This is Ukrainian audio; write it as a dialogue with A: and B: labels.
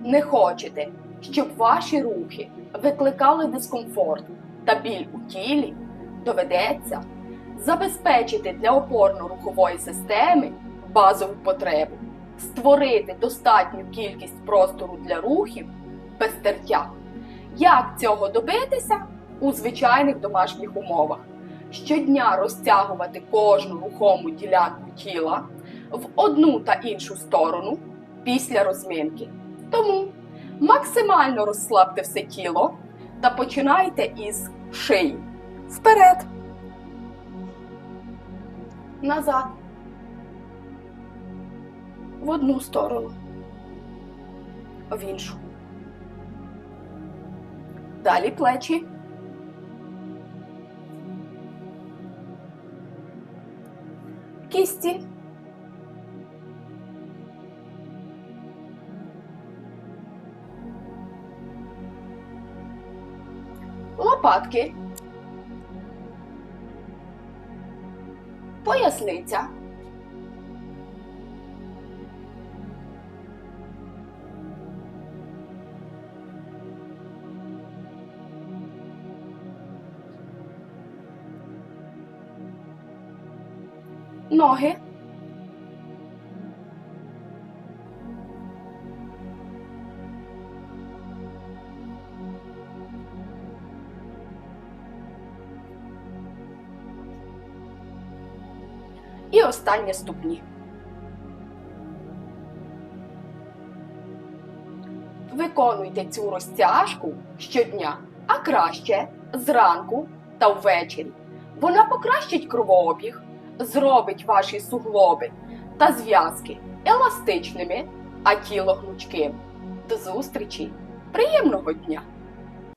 A: Не хочете, щоб ваші рухи викликали дискомфорт та біль у тілі, доведеться забезпечити для опорно-рухової системи базову потребу, створити достатню кількість простору для рухів без тертя. Як цього добитися у звичайних домашніх умовах? Щодня розтягувати кожну рухому ділянку тіла в одну та іншу сторону після розминки. Тому максимально розслабте все тіло та починайте із шиї. Вперед. Назад. В одну сторону. В іншу. Далі плечі. Кісті. Лопатки. Поясниця. Ноги. І останнє ступні. Виконуйте цю розтяжку щодня, а краще зранку та ввечері. Вона покращить кровообіг, зробить ваші суглоби та зв'язки еластичними, а тіло гнучким. До зустрічі! Приємного дня!